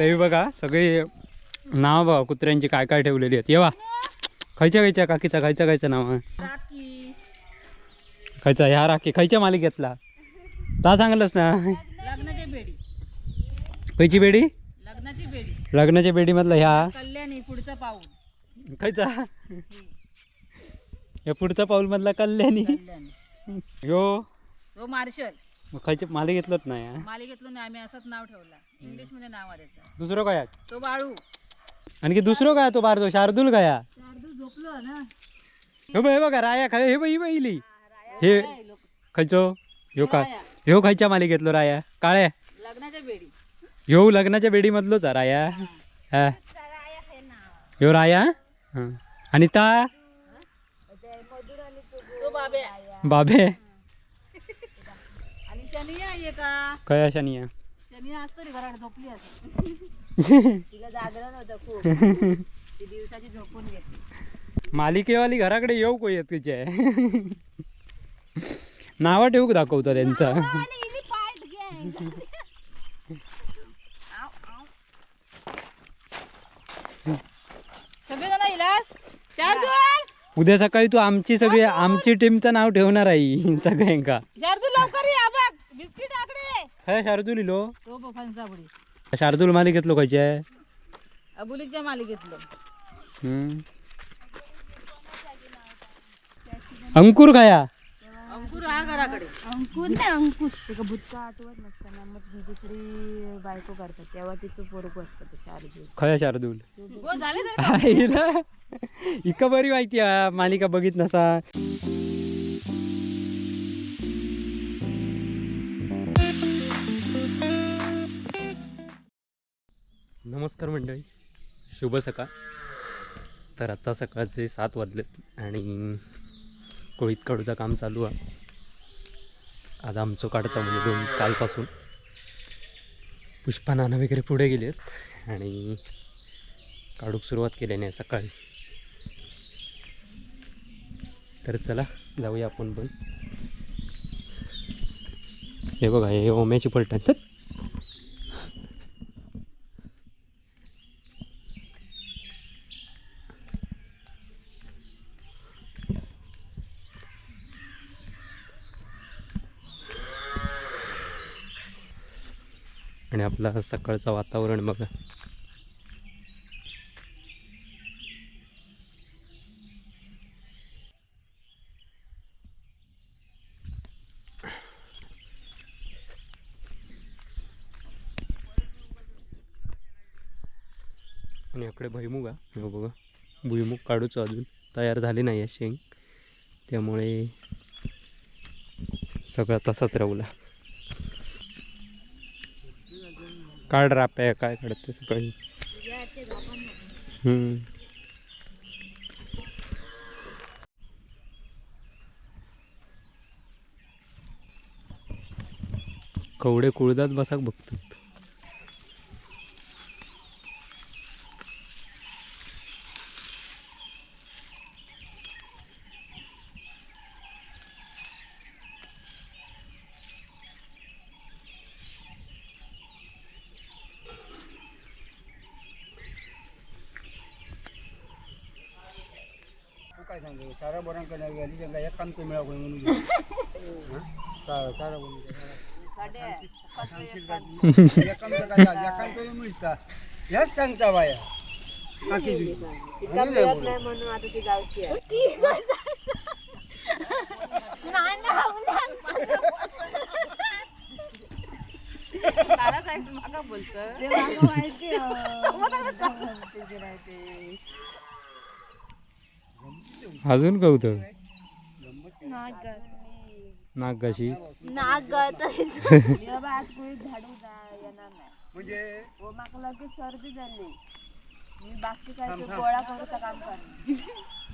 तरी बघा सगळे नाव बघा कुत्र्यांची काय काय ठेवलेली आहेत. येवा. खयच्या खयच्या काकीचा खयच्या खयचं नाव खयचा ह्या राखी खयच्या मालिकेतला. ता सांगलंस ना. खयची बेडी? लग्नाची बेडी. लग्नाच्या बेडीमधला ह्या. कल्याणी पुढचं पाऊल. खयचा. या पुढचा पाऊल मधला कल्याणी. तो मार्शल. मग खयच्या मालिकेतलंच नाही हा. मालिकेतलं नाही आम्ही असंच नाव ठेवलं. इंग्लिशमध्ये नाव आहे. त्याचं दुसरं काय? आहे? तो बाळू. आणखी दुसरं काय तो बारदो शार्दूल काय? आहे? शार्दूल झोपलो ना. हे बघ हे बघा राया खाय हे बघ ही हे खयचो? ह्यो का. ह्यो खयच्या मालिकेतलो राया. काळ्या लग्नाच्या बेडी. ह्यो लग्नाच्या बेडीमधलोच हा राया. हा. ह्यो राया हा. आणि ता? तो बाबे बाबे. आहे का? काय शनिया शनिया असतो रे घरात झोपली असते तिला जागरण होतं खूप. ती दिवसाची झोपून घेतली मालिकेवाली घराकडे येऊ को येत तिचे? नावं ठेवू दाखवतं त्यांचा? सगळेजण इलाज? शार्दूल? उद्या सकाळी तू आमची सगळी आमची टीमचं नाव ठेवणार आहे सगळ्यांका. शार्दूल लवकर या बघ. बिस्किट आकडे. काय शार्दूल इलो. तो बघ फणसापुडी शार्दूल मालिकेतलो खयचे. अबुलीच्या मालिकेतलं. अंकुर खाया. अंकुर हा घराकडे. अंकुर नाही अंकुश तिका भूतका आठवत नसताना मग ती दुसरी बायको करतात. तेव्हा तिचं पोरग असतं ते शारदूल. खया शार्दूल. हो झाले इका बरी माहिती आहे मालिका बघित नसा. नमस्कार मंडळी. शुभ सकाळ. तर आता सकाळचे सात वाजले आणि कोळीत काढूचं काम चालू आहे. आज आमचं काढता म्हणजे दोन कालपासून. पुष्पा नाना वगैरे पुढे गेलेत आणि काढूक सुरुवात केल्याने आहे सकाळी. तर चला जाऊया आपण पण. हे बघा हे ओम्याची पलटण. आणि आपला सकाळचं वातावरण बघा. आणि इकडे भुईमुग आहे. हो बघा भुईमुग काढूच अजून तयार झाले नाही आहे शेंग. त्यामुळे सगळा तसाच राहूला काढ राप्या काय काढते सकाळी? कवडे कुळदात बसाक बघतो. सारा बरं करणार त्यांना एक काम कमी लागून म्हणून. हं? सारा सारा काम. मिळता. सांगता बाया. बाकी म्हणून आता ती गावची बोलतं. अजून कौतुक? नाग कशी नाक गळत झाडू म्हणजे लगेच सर्दी झाली मी बाकी काय गोळा करूचं काम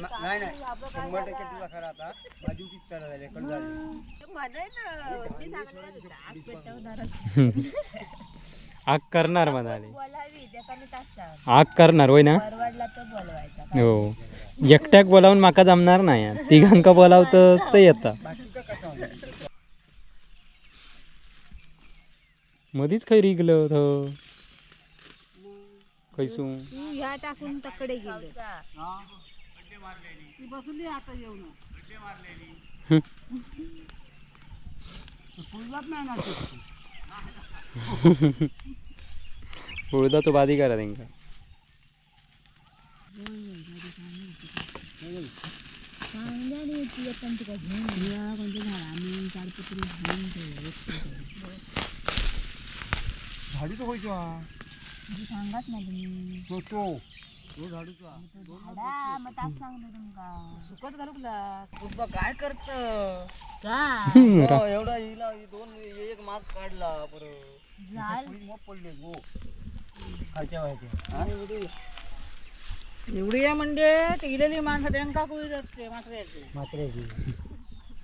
नाही नाही शंभर टक्के तुला खरं आता माझी चालू झाली झाली आग करणार म्हणाले. आग करणार होय ना? हो. एकट्याक बोलावून माका जमणार नाही यार. तिघांका बोलावतंच ते येता बाकी का कसं होणार? मधीच खै रिगलं खैसू ह्या टाकून तकडे गेले ती उडदाचो बादी करा तेंका झाडीचो हा सांगत ना तुम्ही तो तो. तो झाडूचो हा झाडा मग सांगतो तुमका. सुकत घालूक पुष्पा काय करत? का एवढा हिला ही दोन एक माग काढला बरं. पडले गो खायच्या व्हायच्या एवढी आहे म्हणजे इलेली माणसं त्यांका कुळी जाते मात्र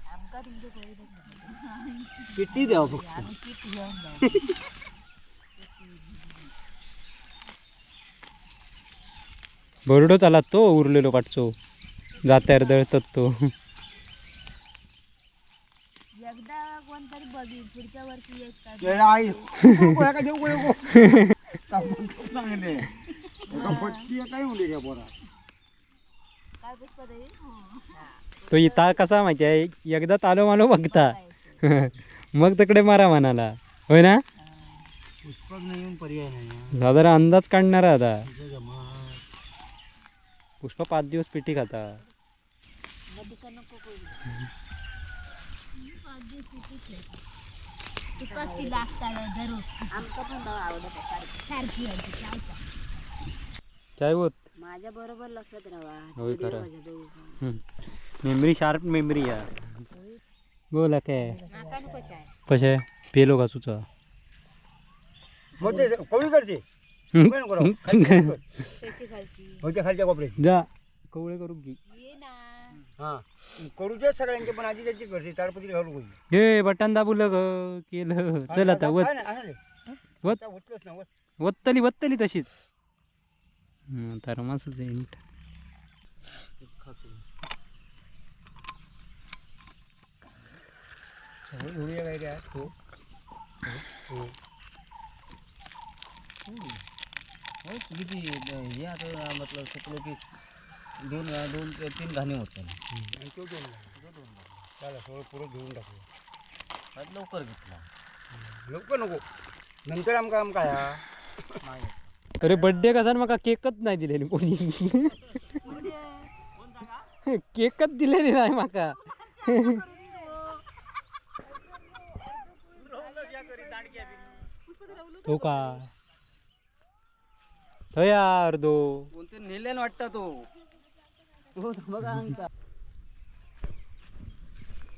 आमका सोयीत किती द्यावं फक्त. आम्ही पीठ घेऊन जाऊ. बरडो चाला तो उरलेलो पाटचो जात्यार दळतात तो. एकदा कोणतरी बघी पुढच्या वर्षी येत का त्याला आई नको एका देऊ नको सांगले तो इथं कसा माहिती आहे? एकदा तालो मालो बघता. मग तिकडे मारा म्हणाला. होय ना? पर्याय नाही साधारण अंदाज काढणारा आता. तुझं पुष्पा पाच दिवस पिठी खाता. तुकाच ती दररोज पण आवडत सारखी. काय होत माझ्या बरोबर लक्षात राहा. होय खरं. दोघं. मेमरी शार्प मेमरी या. बोला काय कशे? पेलो का सुचा? मग ते कोणी करते. त्याची खालची होत्या खालच्या कोपऱ्यात. जा. कवळे करू की. ये ना. हा. करू दे सगळ्यांचे पण आधी त्याची घरची ताडपत्री घालू कोणी? हे बटन दाबुलं ग केलं. चल आता वत. काय नाही, असं नाही. वत. आता होतलंच ना वत. वत्तली वत्तली तशीच. हं, तर मस्तच आहे नीट. सगळं धुळी काय रे आज? हो. हो. किती हे आता मतलब सुकलो की दोन दोन ते तीन घाणे होते दोन घाल. तो दोन घाल. चला सगळं पुरं धुवून टाकू आज लवकर घेतला लवकर नको नंतर आमका आमका या अरे बड्डे कसा मका केकच नाही दिलेली कोणी. केकच दिलेली नाही माका. तो का? थंय यार दो कोणते नेल्यान वाटता तो. हो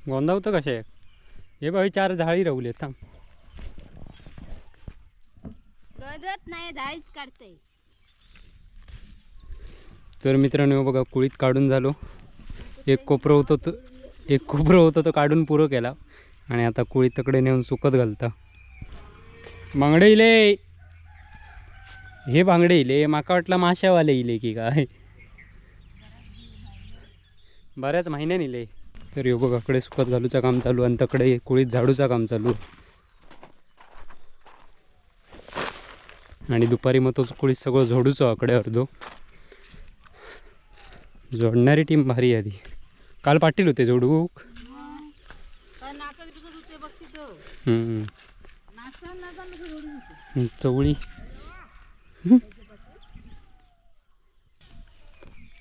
गोंदावतं कशे हे बघ चार झाळी राहुले थांब. मदत नाही जाळीच काढतय. तर मित्रांनो बघा कुळीत काढून झालो. एक कोपरं होतं तो एक कोपरं होतं तो काढून पुरं केला. आणि आता कुळीत तकडे नेऊन सुकत घालता. बांगडे इले! हे बांगडे इले माका वाटलं माशावाले इले की काय? बऱ्याच महिन्यान इले. तर ह्यो बघाकडे सुकत घालूचं काम चालू आणि तकडे कुळीत झाडूचं काम चालू. आणि दुपारी मग तोच कुळीत सगळं झोडूचं आकडे अर्धो. जोडणारी टीम भारी आहे ती. काल पाटील होते जोडूक. तो चवळी.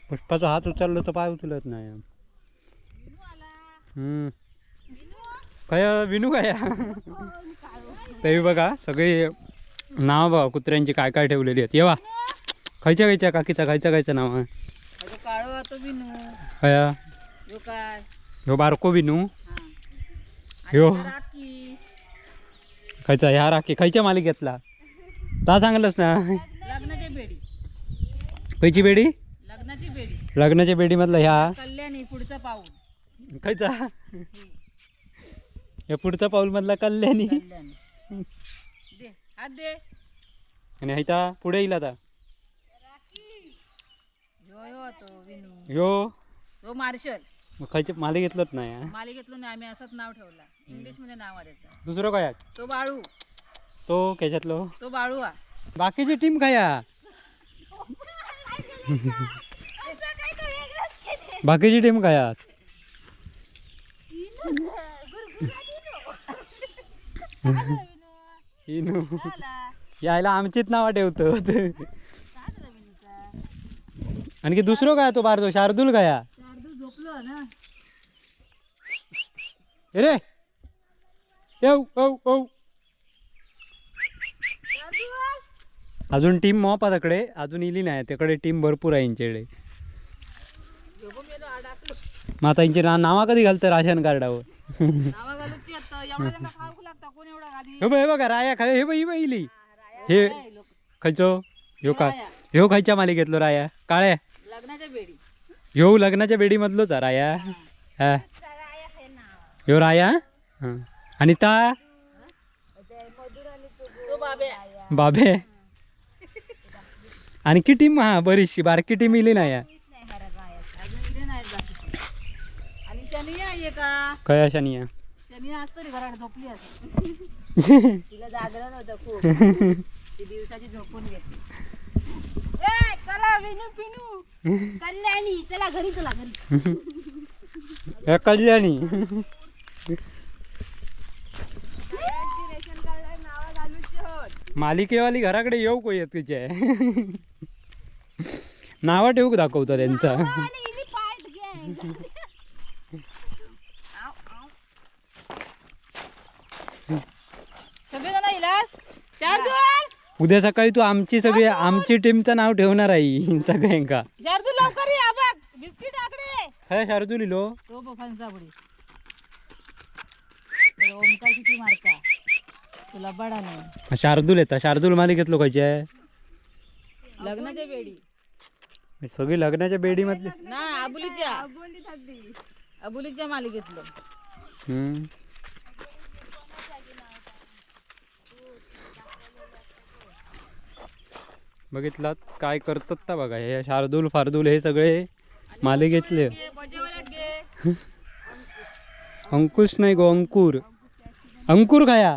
पुष्पाचा हात उचललो तर पाय उचलत नाही. काय विनू काय? तरी बघा सगळे नाव बघा कुत्र्यांची काय काय ठेवलेली आहेत. येवा खायच्या खायच्या काकीचा खायच्या खायचं नाव आहे. बिनू. ह्यो बारको हा. ह्यो खायचा ह्या राखी खायच्या मालिकेतला. ता सांगलंस ना. लग्नाची बेडी. खयची बेडी? लग्नाची बेडी. लग्नाच्या बेडीमधला ह्या. कल्याणी पुढचा पाऊल. खायचा. या पुढचा पाऊल मधला कल्याणी. हात दे आणि हायता पुढे येईल आता. यो यो तो विनू. मार्शल. मग खायचे माले घेतलंच नाही हा. मालिकेतलं नाही आम्ही असंच नाव ठेवला. इंग्लिशमध्ये नाव आहे त्याचं. दुसरं काय? आहे? तो बाळू. तो त्याच्यातलो तो बाळू हा. बाकीची टीम काय? बाकीची टीम काय आहात इनू यायला आमचीच नावं ठेवतो आणखी दुसरं काय तो बारतो शार्दूल झोपलो ना. रे येऊ येऊ येऊ. अजून टीम मॉप आहे तिकडे अजून इली नाही. तिकडे टीम भरपूर आहे यांच्याकडे. यांची ना नावा कधी घालतं राशन कार्डावर? हे बघ बघा राया खाय हे ही बघ इली. हे खयचो? ह्यो का ह्यो खयच्या मालिकेतलो राया. काळ्या. लग्नाच्या बेडी. ह्यो लग्नाच्या बेडीमधलोच हा राया. हा. ह्यो राया. आणि ता बाबे. बाबे. आणखी टीम हा बरीचशी बारकी टीम इली नाही इथे नाहीत बाकी का? काय अशा नाही आहे. त्यांनी आज तरी घरात झोपली असेल. तिला जागरण होतं खूप. ती दिवसाची झोपून घेतली चला विनू पिनू. कल्याणी चला घरी चला घरी. मालिकेवाली घराकडे येऊ को येत तिचे. नावं ठेवू दाखवतं त्यांचा इली पार्ट घ्या सगळेजण इलाज शार्दूल! उद्या सकाळी तू आमची सगळी आमची टीमचं नाव ठेवणार आहे सगळ्यांका. शार्दूल लवकर या बघ बिस्किट आकडे. काय शार्दू लिहिलो तो त्याला ओमकार किती मारता तुला बडा नाही. शार्दूल येतात शार्दूल मालिकेतलो खायचे आहे. लग्नाच्या बेडी. सगळी लग्नाच्या बेडीमधली ना अबुलीच्या. अबुलीच्या मालिकेतलं. हम्म. बघितलात काय करतात का बघा हे शार्दूल फार्दूल हे सगळे मालिकेतले घे, बजेवाल्याक घे. अंकुश नाही गो अंकुर. अंकुर खाया.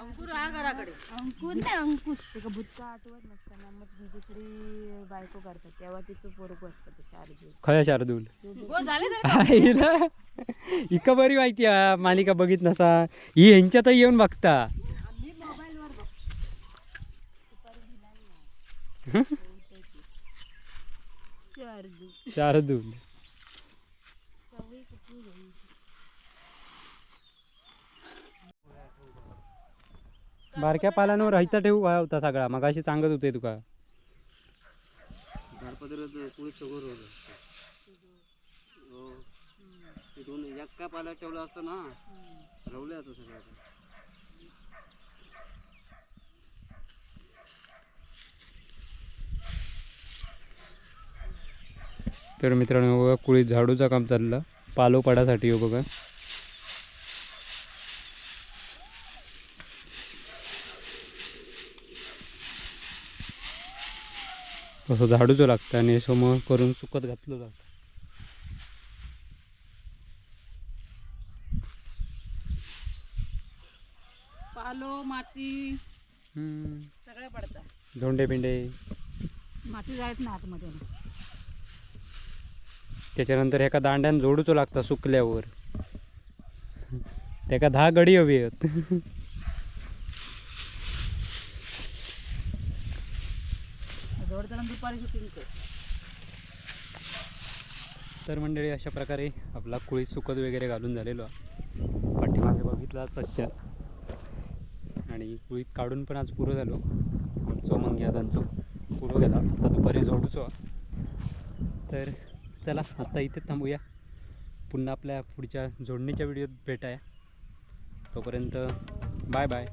अंकुर हा घराकडे. अंकुश नाही अंकुश. एका भूतका आठवत नसताना मग ती दुसरी बायको करतात तेव्हा तिचं पोरग असतं ते शारदूल खया शार्दूल. हो झाले तर आईला इका बरी माहिती आहे मालिका बघित नसा ही ह्यांच्यात येऊन बघता. शारदू. बारक्या पालांवर राहायचा ठेवू काय होता सगळा. मगाशी सांगत होते तुका. हो. झाडपत्राचं कुळीत पाला ठेवला असतं ना. रवले आता सगळ्या तर मित्रांनो बघा कुळीत झाडूचं काम चाललं. पालो पडासाठी हो बघा. असं झाडूचं लागतं आणि समोर करून सुकत घातलं जातं. पालो माती. सगळे पडतात झोंडे पिंडे माती जायत ना आतमध्ये. त्याच्यानंतर एका दांड्यान जोडूचो लागता सुकल्यावर. त्याका दहा गडी हवी आहेत. तर मंडळी अशा प्रकारे आपला कुळी सुकत वगैरे घालून झालेलो. पाठीमागे बघितला तशा. आणि कुळीत काढून पण आज पुरं झालो. आमचो मग या त्यांचो. पुरं गेला. आता दुपारी जोडूचो. तर चला आता इथे थांबूया. पुन्हा आपल्या पुढच्या जोडणीच्या व्हिडिओत भेटाया. तोपर्यंत बाय बाय.